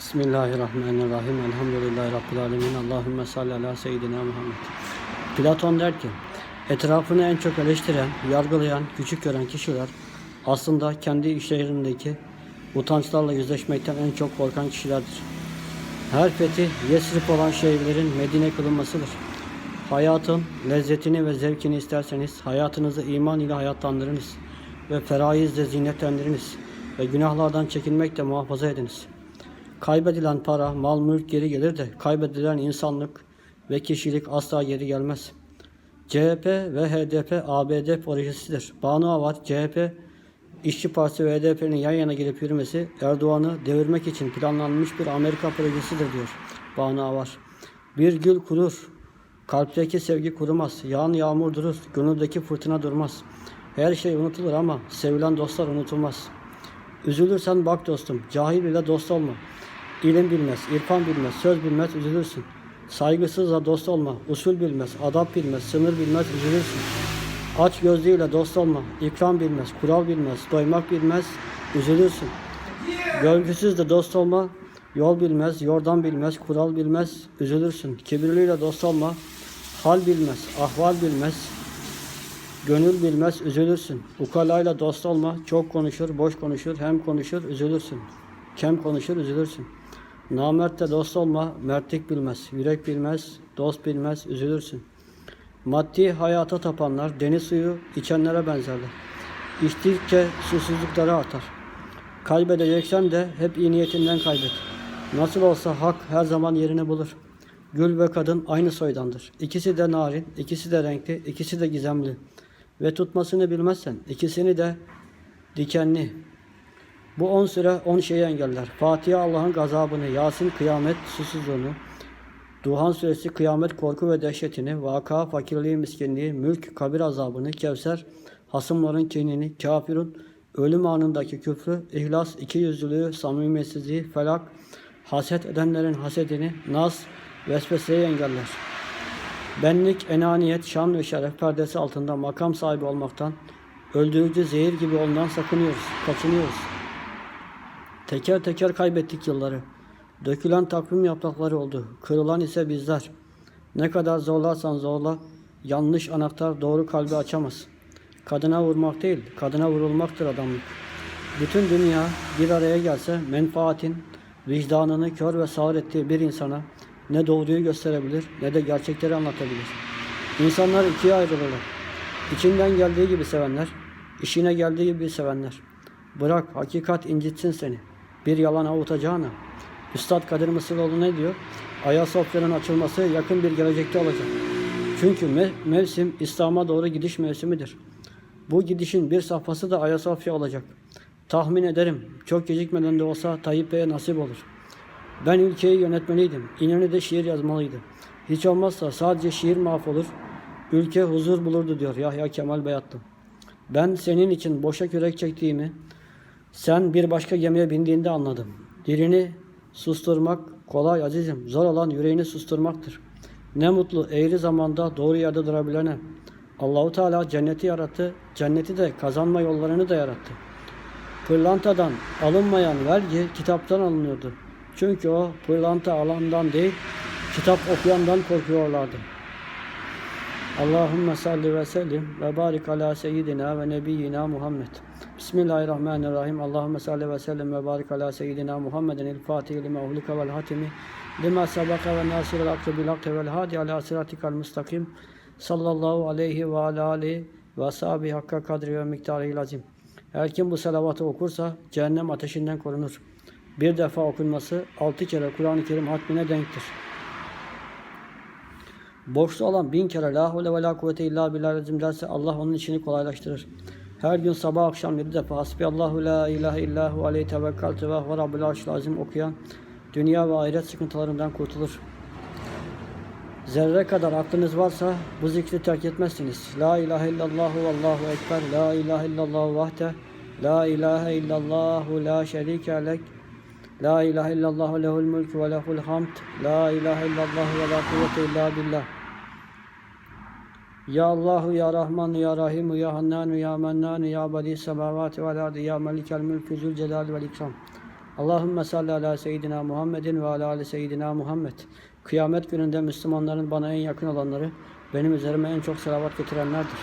Bismillahirrahmanirrahim. Elhamdülillahi Rabbil alemin. Allahümme salli ala seyyidina Muhammed. Platon der ki, etrafını en çok eleştiren, yargılayan, küçük gören kişiler aslında kendi işlerindeki utançlarla yüzleşmekten en çok korkan kişilerdir. Her fethi Yesrib olan şehirlerin Medine kılınmasıdır. Hayatın lezzetini ve zevkini isterseniz hayatınızı iman ile hayatlandırınız ve ferahizle zinetlendiriniz ve günahlardan çekinmekle muhafaza ediniz. Kaybedilen para, mal, mülk geri gelir de kaybedilen insanlık ve kişilik asla geri gelmez. CHP ve HDP ABD projesidir. Banu Avat, CHP İşçi Partisi ve HDP'nin yan yana gelip yürümesi Erdoğan'ı devirmek için planlanmış bir Amerika projesidir diyor Banu Avar. Bir gül kurur, kalpteki sevgi kurumaz, yağan yağmur durur, gönüldeki fırtına durmaz. Her şey unutulur ama sevilen dostlar unutulmaz. Üzülürsen bak dostum, cahil ile dost olma. İlim bilmez, irfan bilmez, söz bilmez, üzülürsün. Saygısızla dost olma, usul bilmez, adap bilmez, sınır bilmez, üzülürsün. Aç gözlüğüyle dost olma, ikram bilmez, kural bilmez, doymak bilmez, üzülürsün. Görgüsüz de dost olma, yol bilmez, yordan bilmez, kural bilmez, üzülürsün. Kibirliyle dost olma, hal bilmez, ahval bilmez, Gönül bilmez üzülürsün. Ukalayla dost olma. Çok konuşur, boş konuşur. Hem konuşur, üzülürsün. Kem konuşur, üzülürsün. Namertle dost olma. Mertlik bilmez. Yürek bilmez. Dost bilmez, üzülürsün. Maddi hayata tapanlar deniz suyu içenlere benzerler. İçtikçe susuzlukları artar. Kaybedeceksen de hep iyi niyetinden kaybet. Nasıl olsa hak her zaman yerini bulur. Gül ve kadın aynı soydandır. İkisi de narin, ikisi de renkli, ikisi de gizemli. Ve tutmasını bilmezsen ikisini de dikenli. Bu on süre on şeyi engeller. Fatiha Allah'ın gazabını, Yasin kıyamet susuzluğunu, Duhan suresi kıyamet korku ve dehşetini, vaka fakirliği miskinliği, mülk kabir azabını, Kevser hasımların kinini, kafirun ölüm anındaki küfrü, ihlas ikiyüzlülüğü, samimiyetsizliği, felak haset edenlerin hasedini, nas vesveseyi engeller. Benlik, enaniyet, şan ve şeref perdesi altında makam sahibi olmaktan, öldürücü zehir gibi ondan sakınıyoruz, kaçınıyoruz. Teker teker kaybettik yılları. Dökülen takvim yaprakları oldu. Kırılan ise bizler. Ne kadar zorlarsan zorla, yanlış anahtar doğru kalbi açamaz. Kadına vurmak değil, kadına vurulmaktır adamlık. Bütün dünya bir araya gelse menfaatin, vicdanını kör ve sağır ettiği bir insana ne doğruyu gösterebilir ne de gerçekleri anlatabilir. İnsanlar ikiye ayrılırlar. İçinden geldiği gibi sevenler, işine geldiği gibi sevenler. Bırak hakikat incitsin seni. Bir yalan avutacağına. Üstad Kadir Mısıroğlu ne diyor? Ayasofya'nın açılması yakın bir gelecekte olacak. Çünkü me- mevsim İslam'a doğru gidiş mevsimidir. Bu gidişin bir safhası da Ayasofya olacak. Tahmin ederim çok gecikmeden de olsa Tayyip Bey'e nasip olur. Ben ülkeyi yönetmeliydim. İnönü şiir yazmalıydı. Hiç olmazsa sadece şiir mahvolur, ülke huzur bulurdu diyor Yahya Kemal Beyatlı. Ben senin için boşa kürek çektiğimi, sen bir başka gemiye bindiğinde anladım. Dilini susturmak kolay azizim, zor olan yüreğini susturmaktır. Ne mutlu eğri zamanda doğru yerde durabilene. Allahu Teala cenneti yarattı, cenneti de kazanma yollarını da yarattı. Pırlantadan alınmayan vergi kitaptan alınıyordu. Çünkü o pırlanta alandan değil, kitap okuyandan korkuyorlardı. Allahümme salli ve sellim ve barik ala seyyidina ve nebiyyina Muhammed. Bismillahirrahmanirrahim. Allahümme salli ve sellim ve barik ala seyyidina Muhammedin il fatihi lima uhlika vel hatimi lima sabaka ve nasiril hakkı bil hakkı vel hadi ala sıratikal mustakim sallallahu aleyhi ve ala alihi ve ashabi hakka kadri ve miktarı lazim. Her kim bu salavatı okursa cehennem ateşinden korunur. Bir defa okunması altı kere Kur'an-ı Kerim hatmine denktir. Borçlu olan bin kere la havle ve la kuvvete illa billah azim derse Allah onun işini kolaylaştırır. Her gün sabah akşam yedi defa Hasbiyallahu la ilahe illahu aleyhi tevekkaltu ve huve rabbul arşil okuyan dünya ve ahiret sıkıntılarından kurtulur. Zerre kadar aklınız varsa bu zikri terk etmezsiniz. La ilahe illallah ve allahu ekber. La ilahe illallah vahde. La ilahe illallah la şerike lek. La ilahe illallah lehul mulk ve lehul hamd. La ilahe illallah ve la kuvvete illa billah. Ya Allahu ya Rahman ya Rahim ya Hannan ya Mennan ya Badi semavati vel ardı ya Melikel mülkü zül celal vel ikram. Allahümme salli ala seyyidina Muhammedin ve ala ali seyyidina Muhammed. Kıyamet gününde Müslümanların bana en yakın olanları benim üzerime en çok salavat getirenlerdir.